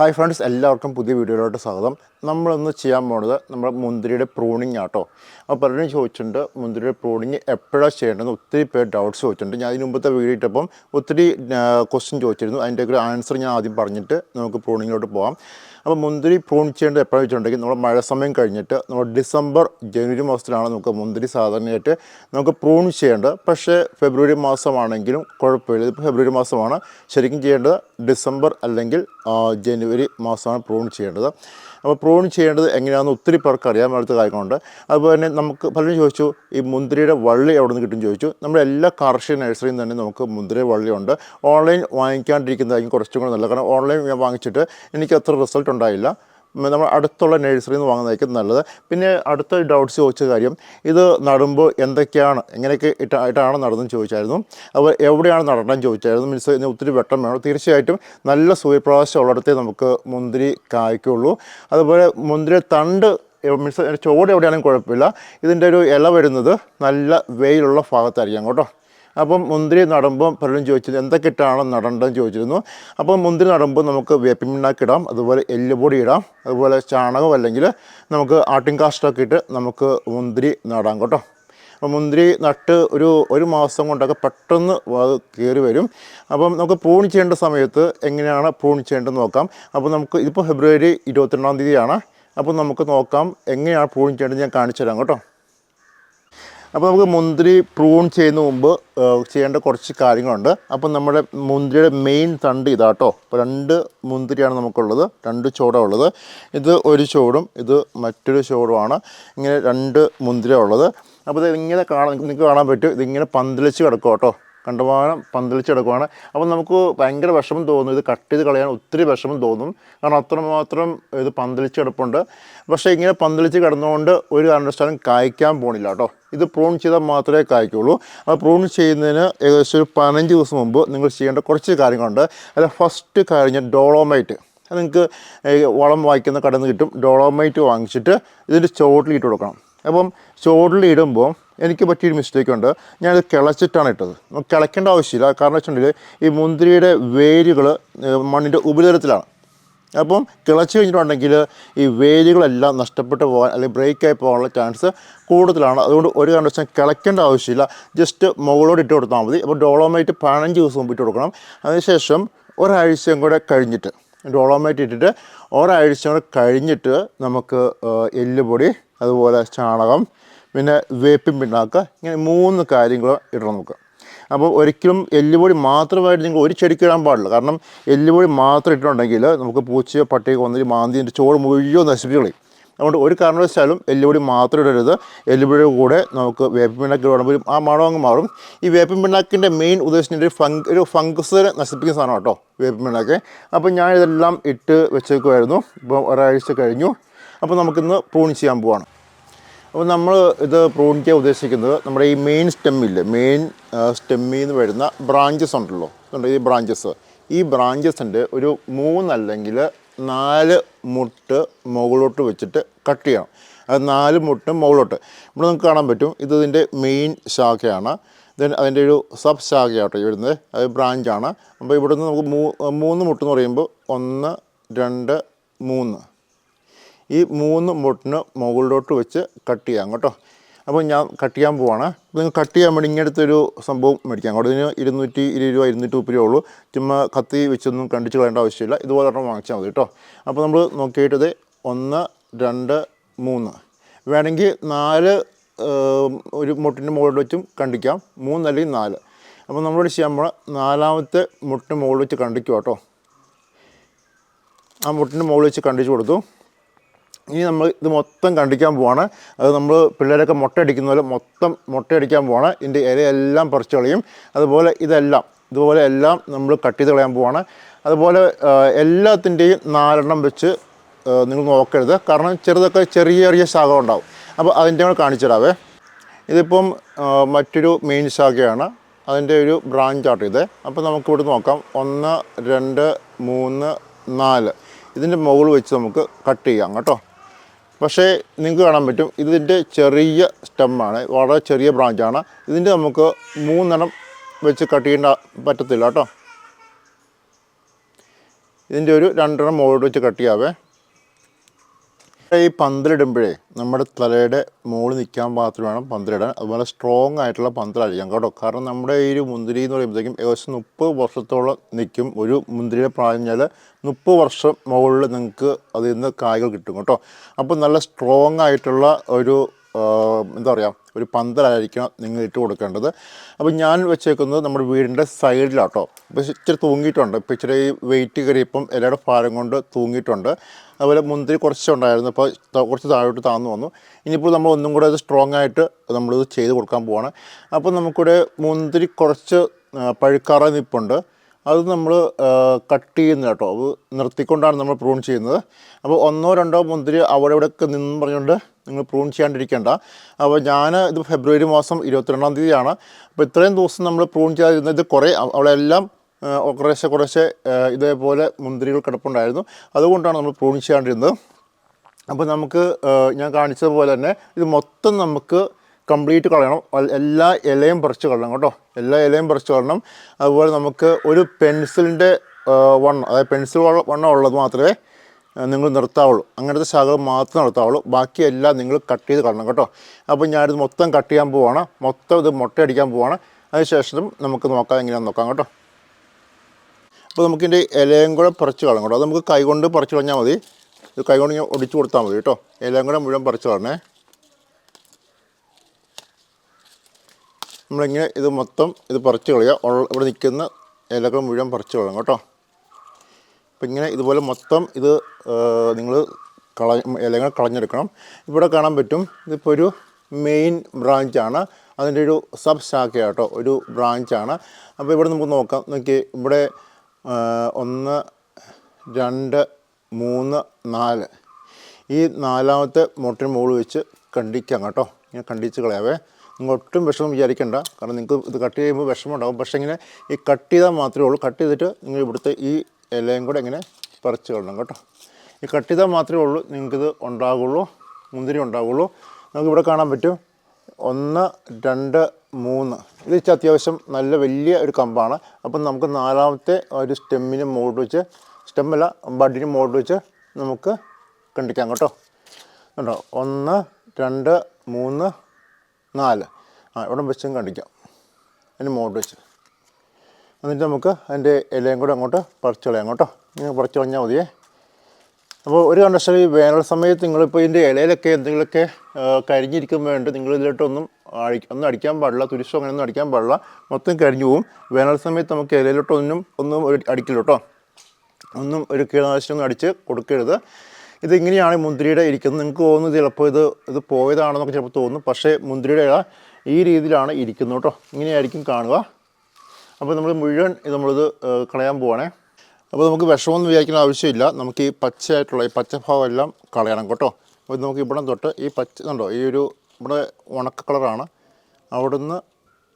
Hi friends എല്ലാവർക്കും പുതിയ വീഡിയോയിലോട്ട് സ്വാഗതം. നമ്മളിന്ന് ചെയ്യാൻ പോകുന്നത് നമ്മുടെ മുന്തിരിയുടെ പ്രൂണിങ് ആട്ടോ. അപ്പോൾ പലരും ചോദിച്ചിട്ടുണ്ട് മുന്തിരിയുടെ പ്രൂണിങ് എപ്പോഴാണ് ചെയ്യേണ്ടതെന്ന് ഒത്തിരി പേര് ഡൗട്ട്സ് ചോദിച്ചിട്ടുണ്ട്. ഞാൻ അതിന് മുമ്പത്തെ വീഡിയോ ഇട്ടപ്പം ഒത്തിരി ക്വസ്റ്റ്യൻ ചോദിച്ചിരുന്നു. അതിന്റെ ഒരു ആൻസർ ഞാൻ ആദ്യം പറഞ്ഞിട്ട് നമുക്ക് പ്രൂണിങ്ങിലോട്ട് പോകാം അപ്പോൾ മുന്തിരി പ്രൂൺ ചെയ്യേണ്ടത് എപ്പോഴാണ് വെച്ചിട്ടുണ്ടെങ്കിൽ നമ്മൾ മഴ സമയം കഴിഞ്ഞിട്ട് നമ്മൾ ഡിസംബർ ജനുവരി മാസത്തിലാണ് നമുക്ക് മുന്തിരി സാധാരണയായിട്ട് നമുക്ക് പ്രൂൺ ചെയ്യേണ്ടത് പക്ഷേ ഫെബ്രുവരി മാസമാണെങ്കിലും കുഴപ്പമില്ല. ഇതിപ്പോൾ ഫെബ്രുവരി മാസമാണ്. ശരിക്കും ചെയ്യേണ്ടത് ഡിസംബർ അല്ലെങ്കിൽ ജനുവരി മാസമാണ് പ്രൂൺ ചെയ്യേണ്ടത് അപ്പോൾ പ്രൂൺ ചെയ്യേണ്ടത് എങ്ങനെയാണെന്ന് ഒത്തിരി പേർക്ക് അറിയാൻ അടുത്ത കാര്യങ്ങളുണ്ട്. അതുപോലെ തന്നെ നമുക്ക് പലരും ചോദിച്ചു ഈ മുന്തിരിയുടെ വള്ളി എവിടെ നിന്ന് കിട്ടും ചോദിച്ചു. നമ്മുടെ എല്ലാ കാർഷിക നഴ്സറിയിൽ തന്നെ നമുക്ക് മുന്തിരി വള്ളിയുണ്ട്. ഓൺലൈൻ വാങ്ങിക്കാണ്ടിരിക്കുന്നതായിരിക്കും കുറച്ചും കൂടെ നല്ല കാരണം ഓൺലൈൻ ഞാൻ വാങ്ങിച്ചിട്ട് എനിക്ക് അത്ര റിസൾട്ട് ഉണ്ടായില്ല. നമ്മൾ അടുത്തുള്ള നഴ്സറിയിൽ നിന്ന് വാങ്ങുന്നതായിരിക്കും നല്ലത്. പിന്നെ അടുത്ത ഡൗട്ട്സ് ചോദിച്ച കാര്യം ഇത് നടുമ്പോൾ എന്തൊക്കെയാണ് എങ്ങനെയൊക്കെ ഇട്ട ആയിട്ടാണ് നടുന്നതെന്ന് ചോദിച്ചായിരുന്നു. അപ്പോൾ എവിടെയാണ് നടണമെന്ന് ചോദിച്ചായിരുന്നു. മീൻസ് ഇതിന് ഒത്തിരി വെട്ടം വേണം. തീർച്ചയായിട്ടും നല്ല സൂര്യപ്രകാശം ഉള്ളിടത്തേ നമുക്ക് മുന്തിരി കായ്ക്കുള്ളൂ. അതുപോലെ മുന്തിരി തണ്ട് മീൻസ് ചോട് എവിടെയാണെങ്കിലും കുഴപ്പമില്ല. ഇതിന്റെ ഒരു ഇല വരുന്നത് നല്ല വെയിലുള്ള ഭാഗത്തായിരിക്കാം കേട്ടോ. അപ്പം മുന്തിരി നടുമ്പം പലരും ചോദിച്ചത് എന്തൊക്കെ ഇട്ടാണ് നടേണ്ടതെന്ന് ചോദിച്ചിരുന്നു. അപ്പം മുന്തിരി നടുമ്പോൾ നമുക്ക് വേപ്പിമിണ്ണാക്കി ഇടാം അതുപോലെ എല്ലുപൊടി ഇടാം അതുപോലെ ചാണകം അല്ലെങ്കിൽ നമുക്ക് ആട്ടിൻ കാസ്റ്റൊക്കെ ഇട്ട് നമുക്ക് മുന്തിരി നടാം കേട്ടോ. അപ്പം മുന്തിരി നട്ട് ഒരു ഒരു മാസം കൊണ്ടൊക്കെ പെട്ടെന്ന് അത് കയറി വരും. അപ്പം നമുക്ക് പ്രൂൺ ചെയ്യേണ്ട സമയത്ത് എങ്ങനെയാണ് പ്രൂൺ ചെയ്യേണ്ടതെന്ന് നോക്കാം. അപ്പോൾ നമുക്ക് ഇതിപ്പോൾ ഫെബ്രുവരി ഇരുപത്തിരണ്ടാം തീയതിയാണ്. അപ്പോൾ നമുക്ക് നോക്കാം എങ്ങനെയാണ് പ്രൂൺ ചെയ്യേണ്ടത് ഞാൻ കാണിച്ചു തരാം കേട്ടോ. അപ്പോൾ നമുക്ക് മുന്തിരി പ്രൂൺ ചെയ്യുന്ന മുമ്പ് ചെയ്യേണ്ട കുറച്ച് കാര്യങ്ങളുണ്ട്. അപ്പം നമ്മുടെ മുന്തിരിയുടെ മെയിൻ തണ്ട് ഇതാട്ടോ. അപ്പോൾ രണ്ട് മുന്തിരിയാണ് നമുക്കുള്ളത്. രണ്ട് ചോടാണ് ഉള്ളത്. ഇത് ഒരു ചോടും ഇത് മറ്റൊരു ചോടുമാണ് ഇങ്ങനെ രണ്ട് മുന്തിരി ഉള്ളത്. അപ്പോൾ ഇത് ഇങ്ങനെ കാണാൻ നിങ്ങൾക്ക് കാണാൻ പറ്റും. ഇതിങ്ങനെ പന്തലിച്ച് കിടക്കും കേട്ടോ കണ്ടമാനം പന്തലിച്ച് കിടക്കുവാണ് അപ്പോൾ നമുക്ക് ഭയങ്കര വിഷമം തോന്നും ഇത് കട്ട് ചെയ്ത് കളയാൻ ഒത്തിരി വിഷമം തോന്നും. കാരണം അത്രമാത്രം ഇത് പന്തലിച്ച് കിടപ്പുണ്ട് പക്ഷേ ഇങ്ങനെ പന്തലിച്ച് കിടന്നുകൊണ്ട് ഒരു കാരണവശാലും കായ്ക്കാൻ പോണില്ല കേട്ടോ. ഇത് പ്രൂൺ ചെയ്താൽ മാത്രമേ കായ്ക്കുള്ളൂ. അത് പ്രൂൺ ചെയ്യുന്നതിന് ഏകദേശം ഒരു പതിനഞ്ച് ദിവസം മുമ്പ് നിങ്ങൾ ചെയ്യേണ്ട കുറച്ച് കാര്യങ്ങളുണ്ട്. അതിൽ ഫസ്റ്റ് കാര്യം ഡോളോമൈറ്റ്. നിങ്ങൾക്ക് വളം വാങ്ങിക്കുന്ന കടന്ന് കിട്ടും. ഡോളോമൈറ്റ് വാങ്ങിച്ചിട്ട് ഇതിന്റെ ചോട്ടിൽ കൊടുക്കണം. അപ്പം ചോറിൽ ഇടുമ്പോൾ എനിക്ക് പറ്റിയൊരു മിസ്റ്റേക്ക് ഉണ്ട്. ഞാനിത് കിളച്ചിട്ടാണ് ഇട്ടത്. കിളയ്ക്കേണ്ട ആവശ്യമില്ല. കാരണം വെച്ചിട്ടുണ്ടെങ്കിൽ ഈ മുന്തിരിയുടെ വേരുകൾ മണ്ണിന്റെ ഉപരിതലത്തിലാണ്. അപ്പം കിളച്ച് കഴിഞ്ഞിട്ടുണ്ടെങ്കിൽ ഈ വേരുകളെല്ലാം നഷ്ടപ്പെട്ട് പോകാൻ അല്ലെങ്കിൽ ബ്രേക്കായി പോകാനുള്ള ചാൻസ് കൂടുതലാണ്. അതുകൊണ്ട് ഒരു കാരണവശാലും കിളയ്ക്കേണ്ട ആവശ്യമില്ല. ജസ്റ്റ് മുകളോട് ഇട്ട് കൊടുത്താൽ മതി. അപ്പോൾ ഡോളോമൈറ്റ് പതിനഞ്ച് ദിവസം മുമ്പ് ഇട്ട് കൊടുക്കണം. അതിനുശേഷം ഒരാഴ്ചയും കൂടെ കഴിഞ്ഞിട്ട് ഡോളോമൈറ്റ് ഇട്ടിട്ട് ഒരാഴ്ച കൂടെ കഴിഞ്ഞിട്ട് നമുക്ക് എല്ലുപൊടി അതുപോലെ ചാണകം പിന്നെ വേപ്പിൻ പിണ്ണാക്ക് ഇങ്ങനെ മൂന്ന് കാര്യങ്ങൾ ഇടണം നമുക്ക്. അപ്പോൾ ഒരിക്കലും എല്ലുപൊടി മാത്രമായിട്ട് നിങ്ങൾ ഒരു ചെടിക്ക് ഇടാൻ പാടില്ല. കാരണം എല്ലുപൊടി മാത്രം ഇട്ടിട്ടുണ്ടെങ്കിൽ നമുക്ക് പൂച്ചയോ പട്ടിയോ വന്നിട്ട് മാന്തിന്റെ ചോറ് മുഴുവൻ നശിപ്പിച്ച് കളയും. അതുകൊണ്ട് ഒരു കാരണവശാലും എല്ലുപൊടി മാത്രം ഇടരുത്. എല്ലുപൊടിയുടെ കൂടെ നമുക്ക് വേപ്പിൻ പിണ്ണാക്ക് ഇടുമ്പോൾ ആ മണം അങ്ങ് മാറും. ഈ വേപ്പിൻ പിണ്ണാക്കിന്റെ മെയിൻ ഉദ്ദേശം ഒരു ഫംഗ് ഒരു ഫംഗസ് നശിപ്പിക്കുന്ന സാധനം കേട്ടോ വേപ്പിൻ പിണ്ണാക്ക്. അപ്പോൾ ഞാൻ ഇതെല്ലാം ഇട്ട് വെച്ചേക്കുമായിരുന്നു ഇപ്പോൾ ഒരാഴ്ച കഴിഞ്ഞു. അപ്പോൾ നമുക്കിന്ന് പ്രൂൺ ചെയ്യാൻ പോവാണ്. അപ്പോൾ നമ്മൾ ഇത് പ്രൂൺ ചെയ്യാൻ ഉദ്ദേശിക്കുന്നത് നമ്മുടെ ഈ മെയിൻ സ്റ്റെമ്മില്ലേ മെയിൻ സ്റ്റെമ്മിൽ നിന്ന് വരുന്ന ബ്രാഞ്ചസ് ഉണ്ടല്ലോ. ഉണ്ട് ഈ ബ്രാഞ്ചസ് ഈ ബ്രാഞ്ചസിന്റെ ഒരു മൂന്നല്ലെങ്കിൽ നാല് മുട്ട് മുകളിലോട്ട് വെച്ചിട്ട് കട്ട് ചെയ്യണം. അത് നാല് മുട്ടും മുകളിലോട്ട്. ഇവിടെ നമുക്ക് കാണാൻ പറ്റും ഇത് ഇതിന്റെ മെയിൻ ശാഖയാണ്. ദെൻ അതിന്റെ ഒരു സബ് ശാഖയാട്ടോ ഈ വരുന്നത്. അത് ബ്രാഞ്ചാണ് അപ്പോൾ ഇവിടുന്ന് നമുക്ക് മൂന്ന് മുട്ടെന്ന് പറയുമ്പോൾ ഒന്ന് രണ്ട് മൂന്ന്. ഈ മൂന്ന് മുട്ടിന് മുകളിലോട്ട് വെച്ച് കട്ട് ചെയ്യാം കേട്ടോ. അപ്പോൾ ഞാൻ കട്ട് ചെയ്യാൻ പോവാണ്. നിങ്ങൾ കട്ട് ചെയ്യാൻ വേണ്ടി ഇങ്ങനത്തെ ഒരു സംഭവം മേടിക്കാം. അവിടെ ഇതിന് ഇരുന്നൂറ്റി ഇരുപത് രൂപ ഇരുന്നൂറ്റി മുപ്പത് രൂപ ഉള്ളൂ. ചുമ്മാ കത്തി വെച്ചൊന്നും കണ്ടിച്ച് കളയേണ്ട ആവശ്യമില്ല. ഇതുപോലെ ഒരെണ്ണം വാങ്ങിച്ചാൽ മതി കേട്ടോ. അപ്പോൾ നമ്മൾ നോക്കിയിട്ടത് ഒന്ന് രണ്ട് മൂന്ന്. വേണമെങ്കിൽ നാല് ഒരു മുട്ടിന്റെ മുകളിൽ വെച്ചും കണ്ടിക്കാം. മൂന്ന് അല്ലെങ്കിൽ നാല്. അപ്പോൾ നമ്മളോട് ചെയ്യാൻ നാലാമത്തെ മുട്ടിന് മുകളിൽ വെച്ച് കണ്ടിക്കുക കേട്ടോ. ആ മുട്ടിന്റെ മുകളിൽ വെച്ച് കണ്ടിച്ച് കൊടുത്തു. ഇനി നമ്മൾ ഇത് മൊത്തം കണ്ടിക്കാൻ പോവാണ്. അത് നമ്മൾ പിള്ളേരൊക്കെ മുട്ടയടിക്കുന്ന പോലെ മൊത്തം മുട്ടയടിക്കാൻ പോവാണ്. ഇതിന്റെ ഇലയെല്ലാം പറിച്ചു കളയും. അതുപോലെ ഇതെല്ലാം ഇതുപോലെ എല്ലാം നമ്മൾ കട്ട് ചെയ്ത് കളയാൻ പോവാണ്. അതുപോലെ എല്ലാത്തിന്റെയും നാലെണ്ണം വെച്ച് നിങ്ങൾ നോക്കരുത്. കാരണം ചെറുതൊക്കെ ചെറിയ ചെറിയ ശാഖ ഉണ്ടാവും. അപ്പോൾ അതിന്റെ കൂടെ കാണിച്ചിടാവേ ഇതിപ്പം മറ്റൊരു മെയിൻ ശാഖയാണ്. അതിന്റെ ഒരു ബ്രാഞ്ച് ആട്ട് ഇത്. അപ്പോൾ നമുക്കിവിടെ നോക്കാം. ഒന്ന് രണ്ട് മൂന്ന് നാല്. ഇതിന്റെ മുകളിൽ വെച്ച് നമുക്ക് കട്ട് ചെയ്യാം കേട്ടോ. പക്ഷേ നിങ്ങൾക്ക് കാണാൻ പറ്റും ഇതിന്റെ ചെറിയ സ്റ്റെമ്മാണ് വളരെ ചെറിയ ബ്രാഞ്ചാണ്. ഇതിന്റെ നമുക്ക് മൂന്നെണ്ണം വെച്ച് കട്ട് ചെയ്യേണ്ട പറ്റത്തില്ല കേട്ടോ. ഇതിന്റെ ഒരു രണ്ടെണ്ണം മുകളിൽ വെച്ച് കട്ട് ചെയ്യാവേ. ഈ പന്തലിടുമ്പോഴേ നമ്മുടെ തലയുടെ മുകളിൽ നിൽക്കാൻ മാത്രം വേണം പന്തലിടാൻ. അതുപോലെ സ്ട്രോങ് ആയിട്ടുള്ള പന്തലായിരിക്കും കേട്ടോ. കാരണം നമ്മുടെ ഈ ഒരു മുന്തിരി എന്ന് പറയുമ്പോഴത്തേക്കും ഏകദേശം മുപ്പത് വർഷത്തോളം നിൽക്കും ഒരു മുന്തിരിയുടെ പ്രായം കഴിഞ്ഞാൽ മുപ്പത് വർഷം മുകളിൽ നിങ്ങൾക്ക് അതിൽ നിന്ന് കായ്കൾ കിട്ടും കേട്ടോ. അപ്പോൾ നല്ല സ്ട്രോങ് ആയിട്ടുള്ള ഒരു എന്താ പറയുക ഒരു പന്തലായിരിക്കണം നിങ്ങൾ ഇട്ട് കൊടുക്കേണ്ടത്. അപ്പോൾ ഞാൻ വെച്ചേക്കുന്നത് നമ്മുടെ വീടിന്റെ സൈഡിലാട്ടോ. അപ്പോൾ ഇച്ചിരി തൂങ്ങിയിട്ടുണ്ട്. ഇപ്പോൾ ഇച്ചിരി വെയിറ്റ് കയറിയപ്പം ഇലയുടെ ഭാരം കൊണ്ട് തൂങ്ങിയിട്ടുണ്ട്. അതുപോലെ മുന്തിരി കുറച്ചുണ്ടായിരുന്നു. അപ്പോൾ കുറച്ച് താഴോട്ട് താന്നു വന്നു. ഇനിയിപ്പോൾ നമ്മൾ ഒന്നും കൂടെ അത് സ്ട്രോങ് ആയിട്ട് നമ്മളിത് ചെയ്ത് കൊടുക്കാൻ പോവാണ്. അപ്പോൾ നമുക്കിവിടെ മുന്തിരി കുറച്ച് പഴുക്കാറ നിൽപ്പുണ്ട്. അത് നമ്മൾ കട്ട് ചെയ്യുന്ന കേട്ടോ. അത് നിർത്തിക്കൊണ്ടാണ് നമ്മൾ പ്രൂൺ ചെയ്യുന്നത്. അപ്പോൾ ഒന്നോ രണ്ടോ മുന്തിരി അവിടെ ഇവിടെയൊക്കെ നിന്ന് പറഞ്ഞുകൊണ്ട് നിങ്ങൾ പ്രൂൺ ചെയ്യാണ്ടിരിക്കേണ്ട. അപ്പോൾ ഞാൻ ഇത് ഫെബ്രുവരി മാസം ഇരുപത്തിരണ്ടാം തീയതിയാണ്. അപ്പോൾ ഇത്രയും ദിവസം നമ്മൾ പ്രൂൺ ചെയ്യാതിരുന്നത് കുറേ അവ- അവിടെ എല്ലാം ആ, കുറേശ്ശെ കുറേശ്ശെ ഇതേപോലെ മുന്തിരികൾ കിടപ്പുണ്ടായിരുന്നു. അതുകൊണ്ടാണ് നമ്മൾ പ്രൂൺ ചെയ്യാണ്ടിരുന്നത്. അപ്പോൾ നമുക്ക് ഞാൻ കാണിച്ചതുപോലെ തന്നെ ഇത് മൊത്തം നമുക്ക് കംപ്ലീറ്റ് കളയണം. എല്ലാ ഇലയും പറിച്ച് കളയണം കേട്ടോ. എല്ലാ ഇലയും പറിച്ച് കളയണം. അതുപോലെ നമുക്ക് ഒരു പെൻസിലിന്റെ വണ്ണം അതായത് പെൻസിൽ വണ്ണം ഉള്ളത് മാത്രമേ നിങ്ങൾ നിർത്താവുള്ളൂ. അങ്ങനത്തെ ശാഖകൾ മാത്രം നിർത്താവുള്ളൂ. ബാക്കിയെല്ലാം നിങ്ങൾ കട്ട് ചെയ്ത് കളയണം കേട്ടോ. അപ്പോൾ ഞാനിത് മൊത്തം കട്ട് ചെയ്യാൻ പോവാണ്. മൊത്തം ഇത് മുട്ടയടിക്കാൻ പോവാണ്. അതിനുശേഷം നമുക്ക് നോക്കാം എങ്ങനെയാണെന്ന് നോക്കാം കേട്ടോ. അപ്പോൾ നമുക്കിതിന്റെ ഇലയും കൂടെ പറിച്ച് കളയണം കേട്ടോ. അത് നമുക്ക് കൈകൊണ്ട് പറിച്ച് കളഞ്ഞാൽ മതി. ഇത് കൈകൊണ്ട് ഇങ്ങനെ ഒടിച്ചു കൊടുത്താൽ മതി കേട്ടോ. ഇലയും കൂടെ മുഴുവൻ പറിച്ച് കളയണേ നമ്മളിങ്ങനെ ഇത് മൊത്തം ഇത് പറിച്ച് കളയുക. ഇവിടെ നിൽക്കുന്ന ഇലകൾ മുഴുവൻ പറിച്ച് കളയണം കേട്ടോ. അപ്പം ഇങ്ങനെ ഇതുപോലെ മൊത്തം ഇത് നിങ്ങൾ കള ഇലകൾ കളഞ്ഞെടുക്കണം. ഇവിടെ കാണാൻ പറ്റും ഇതിപ്പോൾ ഒരു മെയിൻ ബ്രാഞ്ചാണ് അതിന്റെ ഒരു സബ് ശാഖയാണ് കേട്ടോ ഒരു ബ്രാഞ്ചാണ് അപ്പോൾ ഇവിടെ നമുക്ക് നോക്കാം. നോക്കി ഇവിടെ ഒന്ന് രണ്ട് മൂന്ന് നാല്. ഈ നാലാമത്തെ മുട്ടിന് മുകളിൽ വെച്ച് കണ്ടിക്കാം കേട്ടോ. ഇങ്ങനെ കണ്ടിച്ച് കളയാവേ. നിങ്ങൾ ഒട്ടും വിഷമം വിചാരിക്കേണ്ട. കാരണം നിങ്ങൾക്ക് ഇത് കട്ട് ചെയ്യുമ്പോൾ വിഷമം ഉണ്ടാകും പക്ഷേ ഇങ്ങനെ ഈ കട്ട് ചെയ്താൽ മാത്രമേ ഉള്ളൂ. കട്ട് ചെയ്തിട്ട് നിങ്ങൾ ഇവിടുത്തെ ഈ ഇലയും കൂടെ ഇങ്ങനെ പറിച്ച് കളണം കേട്ടോ. ഈ കട്ട് ചെയ്താൽ മാത്രമേ ഉള്ളൂ നിങ്ങൾക്കിത് ഉണ്ടാകുള്ളൂ മുന്തിരി ഉണ്ടാകുള്ളൂ നമുക്ക് ഇവിടെ കാണാൻ പറ്റും. ഒന്ന് രണ്ട് മൂന്ന്. ഇത് വെച്ചാൽ അത്യാവശ്യം നല്ല വലിയ ഒരു കമ്പാണ്. അപ്പം നമുക്ക് നാലാമത്തെ ഒരു സ്റ്റെമ്മിന് മുകളിൽ വെച്ച് സ്റ്റെമ്മല്ല ബഡിന് മുകളിൽ വെച്ച് നമുക്ക് കണ്ടിക്കാം കേട്ടോ. കേട്ടോ ഒന്ന് രണ്ട് മൂന്ന്. നാല്. ആ ഇവിടെ വെച്ചും കണ്ടിക്കാം അതിന് മുകളിൽ വെച്ച്. എന്നിട്ട് നമുക്ക് അതിന്റെ ഇലയും കൂടെ അങ്ങോട്ട് പറിച്ച് കളയാം കേട്ടോ. ഇങ്ങനെ പറിച്ച് കളഞ്ഞാൽ മതിയേ. അപ്പോൾ ഒരു കണ്ടക്ഷൻ ഈ വേനൽ സമയത്ത് നിങ്ങളിപ്പോൾ ഇതിന്റെ ഇലയിലൊക്കെ എന്തെങ്കിലുമൊക്കെ വേണ്ടി നിങ്ങൾ ഇതിലോട്ടൊന്നും അടി ഒന്നും അടിക്കാൻ പാടില്ല തുരിശോ അങ്ങനെയൊന്നും അടിക്കാൻ പാടില്ല. മൊത്തം കരിഞ്ഞു പോകും വേനൽ സമയത്ത് നമുക്ക് ഇലയിലോട്ടൊന്നും ഒന്നും അടിക്കില്ല കേട്ടോ. ഒന്നും ഒരു കീടനാശിനിയൊന്നും അടിച്ച് കൊടുക്കരുത്. ഇത് ഇങ്ങനെയാണ് ഈ മുന്തിരിയുടെ ഇരിക്കുന്നത്. നിങ്ങൾക്ക് തോന്നുന്നത് ചിലപ്പോൾ ഇത് ഇത് പോയതാണെന്നൊക്കെ ചിലപ്പോൾ തോന്നും. പക്ഷേ മുന്തിരിയുടെ ഇല ഈ രീതിയിലാണ് ഇരിക്കുന്നത് കേട്ടോ. ഇങ്ങനെയായിരിക്കും കാണുക. അപ്പോൾ നമ്മൾ മുഴുവൻ ഇത് നമ്മളിത് കളയാൻ പോവാണേ. അപ്പോൾ നമുക്ക് വിഷമൊന്നും വിചാരിക്കേണ്ട ആവശ്യമില്ല. നമുക്ക് ഈ പച്ചയായിട്ടുള്ള ഈ പച്ചഭാവം എല്ലാം കളയണം കേട്ടോ. അപ്പോൾ നമുക്ക് ഇവിടെ തൊട്ട് ഈ പച്ച ഉണ്ടോ ഈ ഒരു ഇവിടെ ഉണക്ക കളറാണ്. അവിടുന്ന്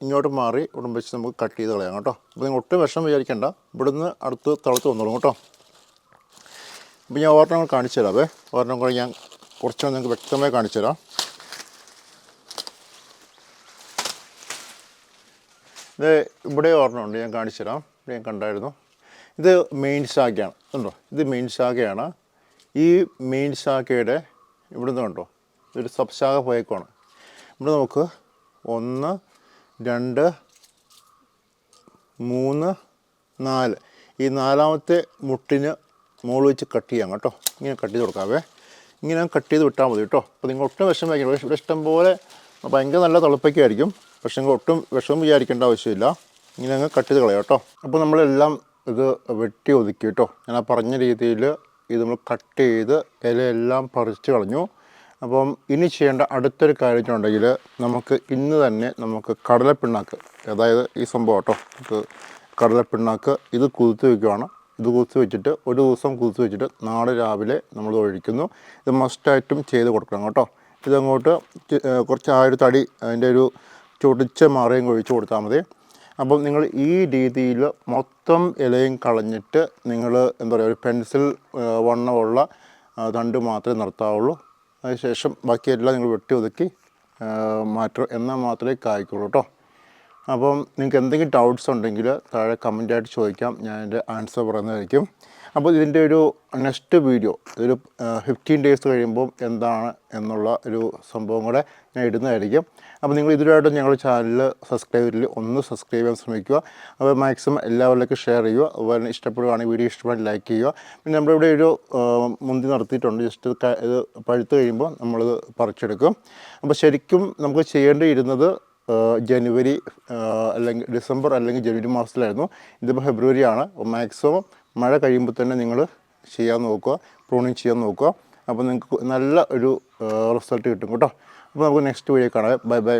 ഇങ്ങോട്ട് മാറി വെച്ച് നമുക്ക് കട്ട് ചെയ്ത് കളയാം കേട്ടോ. അപ്പോൾ നിങ്ങൾ ഒട്ടും വിഷമം വിചാരിക്കേണ്ട. ഇവിടുന്ന് അടുത്ത് തളത്ത് വന്നോളും കേട്ടോ. അപ്പോൾ ഞാൻ ഒരെണ്ണം കൂടെ കാണിച്ചു തരാവേ. ഒരെണ്ണം കൂടെ ഞാൻ കുറച്ചുകൂടെ നിങ്ങൾക്ക് വ്യക്തമായി കാണിച്ചു തരാം. ഇത് ഇവിടെ ഒരെണ്ണമുണ്ട് ഞാൻ കാണിച്ചു തരാം. ഇവിടെ ഞാൻ കണ്ടായിരുന്നു. ഇത് മെയിൻ ശാഖയാണ് കണ്ടോ? ഇത് മെയിൻ ശാഖയാണ്. ഈ മെയിൻ ശാഖയുടെ ഇവിടുന്ന് കണ്ടോ? ഇതൊരു സബ് ശാഖ ഇവിടെ നമുക്ക് ഒന്ന് രണ്ട് മൂന്ന് നാല്. ഈ നാലാമത്തെ മുട്ടിന് മുകളിൽ വെച്ച് കട്ട് ചെയ്യാം കേട്ടോ. ഇങ്ങനെ കട്ട് ചെയ്ത് കൊടുക്കാവേ. ഇങ്ങനെ കട്ട് ചെയ്ത് വിട്ടാൽ മതി കേട്ടോ. അപ്പോൾ നിങ്ങൾ ഒട്ടും വിഷം വയ്ക്കണം ഇവിടെ ഇഷ്ടം പോലെ ഭയങ്കര നല്ല തിളപ്പൊക്കെയായിരിക്കും പക്ഷേ നിങ്ങൾ ഒട്ടും വിഷമം വിചാരിക്കേണ്ട ആവശ്യമില്ല. ഇങ്ങനെ അങ്ങ് കട്ട് ചെയ്ത് കളയാം കേട്ടോ. അപ്പോൾ നമ്മളെല്ലാം ഇത് വെട്ടി ഒതുക്കി കേട്ടോ. ഞാൻ പറഞ്ഞ രീതിയിൽ ഇത് നമ്മൾ കട്ട് ചെയ്ത് ഇലയെല്ലാം പറിച്ച് കളഞ്ഞു. അപ്പം ഇനി ചെയ്യേണ്ട അടുത്തൊരു കാര്യം വെച്ചിട്ടുണ്ടെങ്കിൽ നമുക്ക് ഇന്ന് തന്നെ നമുക്ക് കടലപ്പിണ്ണാക്ക് അതായത് ഈ സംഭവം കേട്ടോ. നമുക്ക് കടലപ്പിണ്ണാക്ക് ഇത് കുതിർത്ത് വെക്കുകയാണ് ഇത് കുതിച്ച് വെച്ചിട്ട് ഒരു ദിവസം കുതിച്ച് വെച്ചിട്ട് നാളെ രാവിലെ നമ്മൾ ഒഴിക്കുന്നു. ഇത് മസ്റ്റായിട്ടും ചെയ്ത് കൊടുക്കണം കേട്ടോ. ഇതങ്ങോട്ട് കുറച്ച് ആ ഒരു തടി അതിന്റെ ഒരു ചൊടിച്ച മാറിയും ഒഴിച്ച് കൊടുത്താൽ മതി. അപ്പം നിങ്ങൾ ഈ രീതിയിൽ മൊത്തം ഇലയും കളഞ്ഞിട്ട് നിങ്ങൾ എന്താ പറയുക ഒരു പെൻസിൽ വണ്ണമുള്ള തണ്ട് മാത്രമേ നിർത്താവുള്ളൂ. അതിനുശേഷം ബാക്കിയെല്ലാം നിങ്ങൾ വെട്ടി ഒതുക്കി മാറ്റും എന്നാൽ മാത്രമേ കായ്ക്കുള്ളൂ കേട്ടോ. അപ്പം നിങ്ങൾക്ക് എന്തെങ്കിലും ഡൗട്ട്സ് ഉണ്ടെങ്കിൽ താഴെ കമന്റായിട്ട് ചോദിക്കാം. ഞാൻ എന്റെ ആൻസർ പറയുന്നതായിരിക്കും. അപ്പോൾ ഇതിന്റെ ഒരു നെക്സ്റ്റ് വീഡിയോ ഒരു ഫിഫ്റ്റീൻ ഡേയ്സ് കഴിയുമ്പോൾ എന്താണ് എന്നുള്ള ഒരു സംഭവം കൂടെ ഞാൻ ഇടുന്നതായിരിക്കും. അപ്പോൾ നിങ്ങൾ ഇതുവരായിട്ടും ഞങ്ങളുടെ ചാനൽ സബ്സ്ക്രൈബ് ചെയ്തില്ല ഒന്ന് സബ്സ്ക്രൈബ് ചെയ്യാൻ ശ്രമിക്കുക. അപ്പോൾ മാക്സിമം എല്ലാവരിലേക്കും ഷെയർ ചെയ്യുക. അതുപോലെ തന്നെ ഇഷ്ടപ്പെടുകയാണെങ്കിൽ വീഡിയോ ഇഷ്ടപ്പെട്ട് ലൈക്ക് ചെയ്യുക. പിന്നെ നമ്മുടെ ഇവിടെ ഒരു മുന്തി നടത്തിയിട്ടുണ്ട്. ജസ്റ്റ് ഇത് പഴുത്ത് കഴിയുമ്പോൾ നമ്മളിത് പറിച്ചെടുക്കും. അപ്പോൾ ശരിക്കും നമുക്ക് ചെയ്യേണ്ടിയിരുന്നത് ജനുവരി അല്ലെങ്കിൽ ഡിസംബർ അല്ലെങ്കിൽ ജനുവരി മാസത്തിലായിരുന്നു. ഇതിപ്പോൾ ഫെബ്രുവരി ആണ് മാക്സിമം മഴ കഴിയുമ്പോൾ തന്നെ നിങ്ങൾ ചെയ്യാൻ നോക്കുക പ്രൂണിങ് ചെയ്യാൻ നോക്കുക. അപ്പോൾ നിങ്ങൾക്ക് നല്ല ഒരു റിസൾട്ട് കിട്ടും കേട്ടോ. അപ്പോൾ നമുക്ക് നെക്സ്റ്റ് വീഡിയോ കാണാം. Bye bye